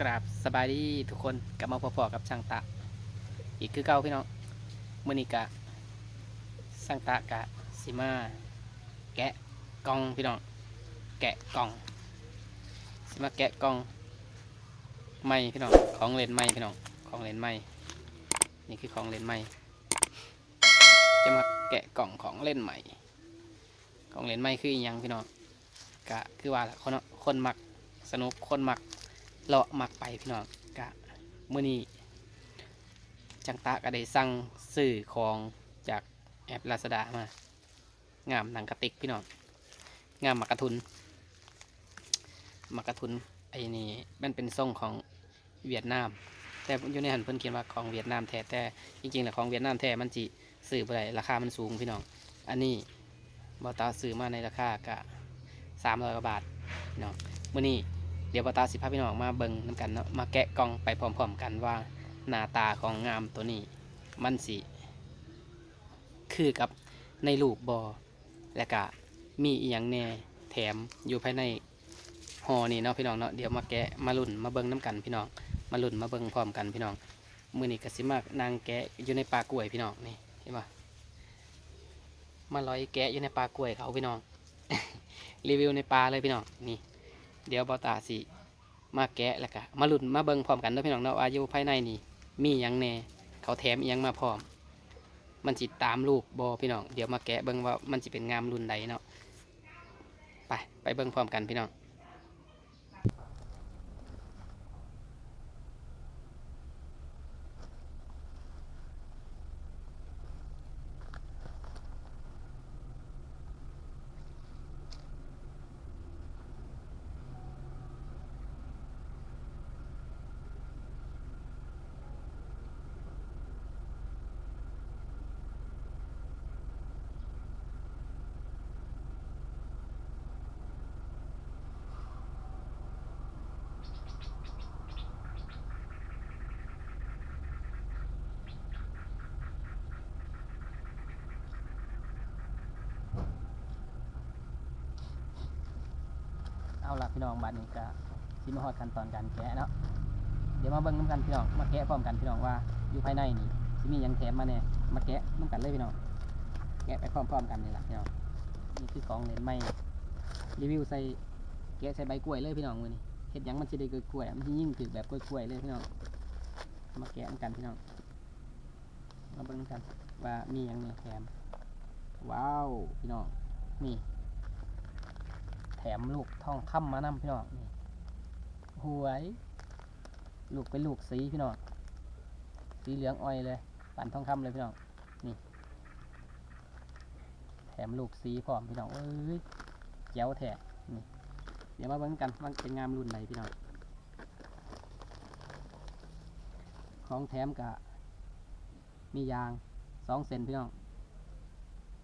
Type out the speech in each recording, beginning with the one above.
กราบสบายดีทุกคนกลับมาพอๆกับช่างตะ อีกคือเก่าพี่น้องมือนี้กะช่างตะกะสิมา แกะกล่องพี่น้องแกะกล่องสิมาแกะกล่องไม้พี่น้องของเล่นไม้พี่น้องของเล่นไม้นี่คือของเล่นไม้จะมาแกะกล่องของเล่นใหม่ ของเล่นไม้คืออหยังพี่น้องกะคือว่าคนเนาะคนมักสนุกคนมัก เลาะมักไปพี่น้องกะเมื่อนี้จังตะก็ได้สั่งซื้อของจากแอปลาซาดามางามหนังกระติกพี่น้องงามหมักกระทุนหมักกระทุนไอ้นี่มันเป็นทรงของเวียดนาม แต่อยู่ในหันเพิ่นเขียนว่าของเวียดนามแท้แต่จริงๆแล้วของเวียดนามแท้มันจิซื้อได้ราคามันสูงพี่น้อง อันนี้บอตาซื้อมาในราคากะสามร้อยกว่าบาทพี่น้องมื่อนี้ เดี๋ยวปตาสิพาพี่น้องมาเบิ่งน้ำกันเนาะมาแกะกล่องไปพร้อมๆกันว่าหน้าตาของงามตัวนี้มันสิคือกับในรูปบอและก็มีอีหยังแน่แถมอยู่ภายในห่อนี่เนาะพี่น้องเนาะเดี๋ยวมาแกะมาลุ่นมาเบิ่งน้ำกันพี่น้องมาลุ่นมาเบิ่งพร้อมกันพี่น้องมือนี้ก็สิมากนางแกะอยู่ในปลากล้วยพี่น้องนี่เห็นปะมาลอยแกะอยู่ในปลากล้วยเขาพี่น้องรีวิวในปลาเลยพี่น้องนี่ เดี๋ยวบอตาสิมาแกะแล้วก็มาลุ้นมาเบิ่งพร้อมกันด้อพี่น้องเนาะอายุภายในนี่มีหยังแน่เขาแถมอิหยังมาพร้อม มันจิตามลูกบอพี่น้องเดี๋ยวมาแกะเบิ่งว่ามันจิเป็นงามรุ่นใดเนาะไปไปเบิ่งพร้อมกันพี่น้อง พี่น้องบัดนี้ก็สิมาฮอดขั้นตอนการแกะเนาะเดี๋ยวมาเบิ่งน้ำกันพี่น้องมาแกะพร้อมกันพี่น้องว่าอยู่ภายในนี่สิมีหยังแถมมาแน่มาแกะน้ำกันเลยพี่น้องแกะไปพร้อมๆกันนี่แหละพี่น้องนี่คือของเล่นใหม่รีวิวใส่แกะใส่ใบกล้วยเลยพี่น้องมือนี้เห็ดยังมันจะได้กล้วยมันยิ่งถือแบบกล้วยๆเลยพี่น้องมาแกะน้ำกันพี่น้องมาเบิ่งน้ำกันว่ามีหยังนี่ยแถมว้าวพี่น้องนี่ แถมลูกท่องคำมานำพี่น้องนี่หวย ลูกเป็นลูกสีพี่น้อง สีเหลืองอ้อยเลยปั่นท่องคำเลยพี่น้อง นี่ แถมลูกสีพร้อมพี่น้อง เอ้ยแจ๋วแท้นี่ เดี๋ยวมาเบิ่งกันว่าเป็นงามรุ่นไหนพี่น้อง ของแถมกะ มียางสองเซนพี่น้อง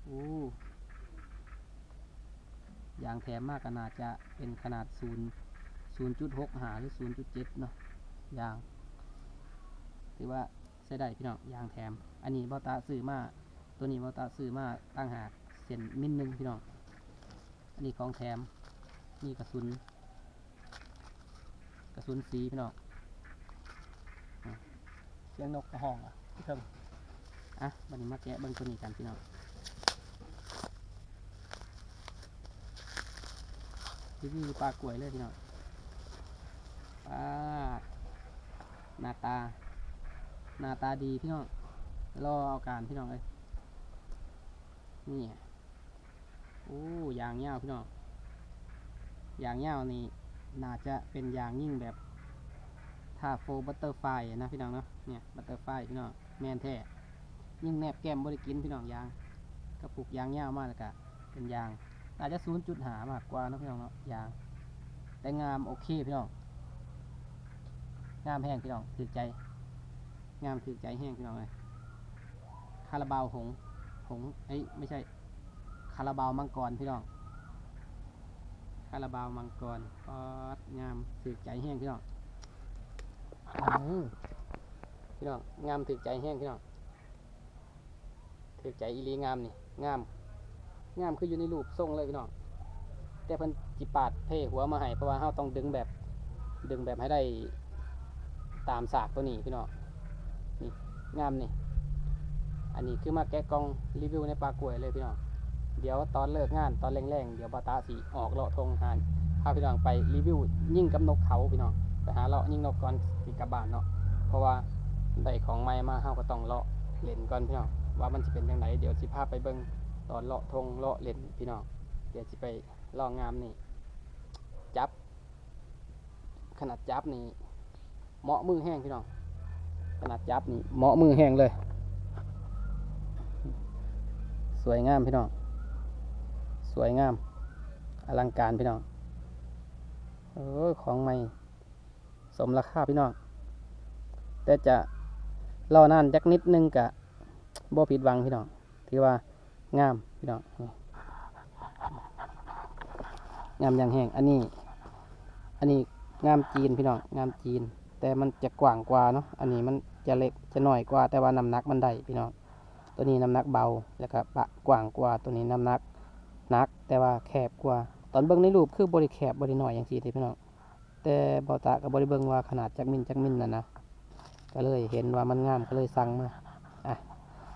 อู้ ยางแถมมากก็น่าจะเป็นขนาด0 0.6หาหรือ0.7เนาะยางถือว่าใช้ได้พี่น้องยางแถม อันนี้บาตาซื้อมาตัวนี้บาตาซื้อมาตั้งหากเส้นมิลหนึ่งพี่น้องอันนี้ของแถมนี่กระสุน กระสุนสีพี่น้องเสียงนกกระห้องอะพี่เพิ่งอะวันนี้มาแกะเบิ้งตัวนี้กันพี่น้อง ที่นี่ปลากล้วยเลยพี่น้องปลาหน้าตา หน้าตาดีพี่น้องรอเอาการพี่น้องเลยนี่โอ้ยางเงาวพี่น้องยางเงาวนี่น่าจะเป็นยางยิ่งแบบท่าโฟบัตเตอร์ไฟนะพี่น้องเนาะเนี่ยบัตเตอร์ไฟพี่น้องแมนแท้ยิ่งแนบแก้มบริกินพี่น้องยางกระปุกยางเงาวมากเลยกะเป็นยาง อาจจะศูนย์จุดหามากกว่านะพี่น้องเนาะยางแต่งามโอเคพี่น้องงามแห้งพี่น้องถือใจ งามถือใจแห้งพี่น้องเลยคาราบาวหงหงเอ้ยไม่ใช่ คาราบาวมังกรพี่น้องคาราบาวมังกรปอดงามถือใจแห้งพี่น้องพี่น้องงามถือใจแห้งพี่น้องถือใจอีลีงามนี่งาม งามคืออยู่ในรูปทรงเลยพี่น้องแต่เพิ่นจิปาดเพ่หัวมาให้เพราะว่าเราต้องดึงแบบดึงแบบให้ได้ตามสากตัวนี้พี่น้องนี่งามนี่อันนี้คือมาแกะกล่องรีวิวในปลากล้วยเลยพี่น้องเดี๋ยวตอนเลิกงานตอนแรงๆเดี๋ยวบาตาสีออกเลาะทงหานพาพี่น้องไปรีวิวยิ่งกับนกเขาพี่น้องไปหาเลาะยิ่งนกก่อนสิกลับบ้านเนาะเพราะว่าได้ของใหม่มาเฮาก็ต้องเลาะเล่นก่อนพี่น้องว่ามันจะเป็นยังไงเดี๋ยวสิพาไปเบิ่ง ตอนเลาะทงเลาะเล่นพี่น้องเดี๋ยวสิไปลองงามนี่ จับ ขนาดจับนี่เหมาะมือแห้งพี่น้องขนาดจับนี่เหมาะมือแห้งเลย สวยงามพี่น้องสวยงาม อลังการพี่น้องเออของใหม่ สมราคาพี่น้องแต่จะรอนานจักนิดนึงกะบ่ผิดหวังพี่น้องถือว่า งามพี่น้องงามอย่างแห้งอันนี้ อันนี้งามจีนพี่น้องงามจีน แต่มันจะกว้างกว่าเนาะอันนี้มันจะเล็กจะหน่อยกว่า แต่ว่าน้ำหนักมันได้พี่น้องตัวนี้น้ำหนักเบาแล้วก็ปะกว้างกว่าตัวนี้น้ำหนักหนัก แต่ว่าแคบกว่า ตอนเบิ่งในรูปคือบริแคบบริหน่อยอย่างสี่ที่พี่น้องแต่บอตากับบริเบิ่งว่าขนาดจักมินจักมินน่ะนะก็เลยเห็นว่ามันงามก็เลยสั่งมาอะ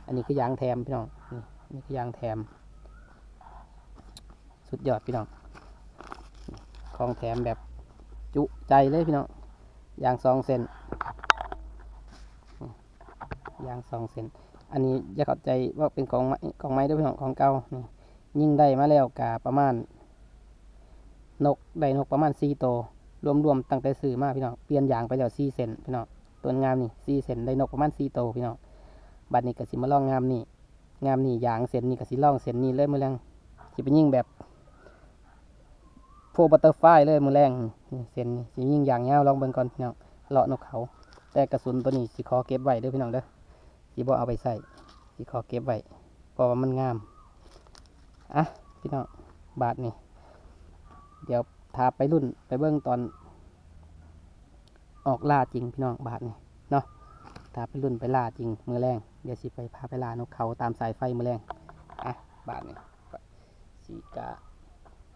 อันนี้คือยางแถมพี่น้องนี่ นี่คือยางแถม สุดยอดพี่น้องของแถมแบบจุใจเลยพี่น้องยางสองเซนยางสองเซนอันนี้อย่าเข้าใจว่าเป็นของไม้ของไม้ด้วยพี่น้องของเก่านี่ยิ่งได้มาแล้วกาประมาณ นกได้นกประมาณสี่โตวรวมๆตั้งแต่ซื้อมาพี่น้องเปลี่ยนยางไปแล้วสี่เซนพี่น้องตัวนงามนี่สี่เซนได้นกประมาณสี่โตวพี่น้องบัดนี้ก็สิมาลองงามนี่ งามนี่ยางเซนนี่ก็สิลองเซนนี่เลยมือแรงสิเป็นยิ่งแบบโฟบัตเตอร์ไฟเลยมือแรงนี่เซนนี่สิยิ่งยางเงาวลองเบิ่งก่อนพี่น้องเลาะนกเขา แต่กระสุนตัวนี้สิขอเก็บไว้เด้อพี่น้องเด้อสีบ่เอาไปใส่สีขอเก็บไว้เพราะว่ามันงามอะพี่น้องบาทนี่เดี๋ยวทาไปรุ่นไปเบิ้งตอน ออกล่าจริงพี่น้องบาทนี่เนาะ ทาไปรุ่นไปล่าจริงมือแรงเดี๋ยวสิไปพาไปล่านกเขาตามสายไฟมือแรงอะบาทนี่สีกะ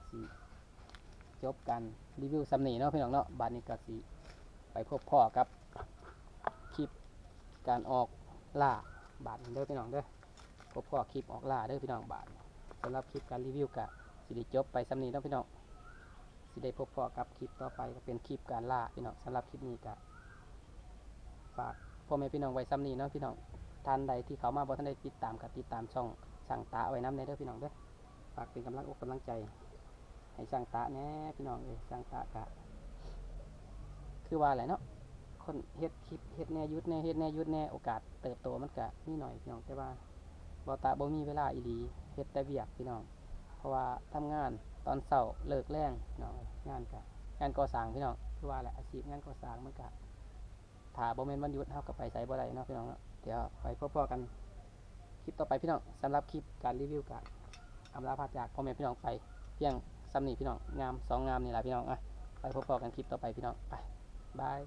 สีจบกันรีวิวซัมนี่เนาะพี่น้องเนาะบาทนี้ก็สีไปพบพ่อกับคลิปการออกล่าบาทเด้อพี่น้องเด้อพบพ่อคลิปออกล่าเด้อพี่น้องบาทสำหรับคลิปการรีวิวกะสิได้จบไปสำนีเนาะพี่น้องสิได้พบพ่อกับคลิปต่อไปก็เป็นคลิปการล่าพี่น้องสำหรับคลิปนี้กะฝาก พ่อแม่พี่น้องไว้สำนีเนาะพี่น้องท่านใดที่เขามาบ่ท่านได้ติดตามกับติดตามช่องช่งตาไว้น้ำในเด้อพี่น้องเด้อฝากเป็นกำลังอกกำลังใจ ให้ช่งตาแน่พี่น้องเอ้ยช่งตากะคือว่าอะไรเนาะคนเฮ็ดคลิปเฮ็ดแน่ยุดแน่เฮ็ดแน่ยุดแน่โอกาสเติบโตมันก็มีหน่อยพี่น้องแต่ว่าบ่ตาบ่มีเวลาอีหลีเฮ็ดแต่เวียกพี่น้อง เพราะว่าทำงานตอนเช้าเลิกแรงพี่น้องงานก็งานก่อสร้างพี่น้องคือว่าแหละอาชีพงานก่อสร้างมันก็ ถ้าโบเมนวันหยุดเฮากับไปไสบ่ได้เนาะพี่น้องเนาะเดี๋ยวไปพบๆกันคลิปต่อไปพี่น้องสำหรับคลิปการรีวิวการอำลาพาจากพ่อแม่พี่น้องไปเพียงซ้ำนี่พี่น้องงามสองงามนี่แหละพี่น้องอะไปพบๆกันคลิปต่อไปพี่น้องไปบาย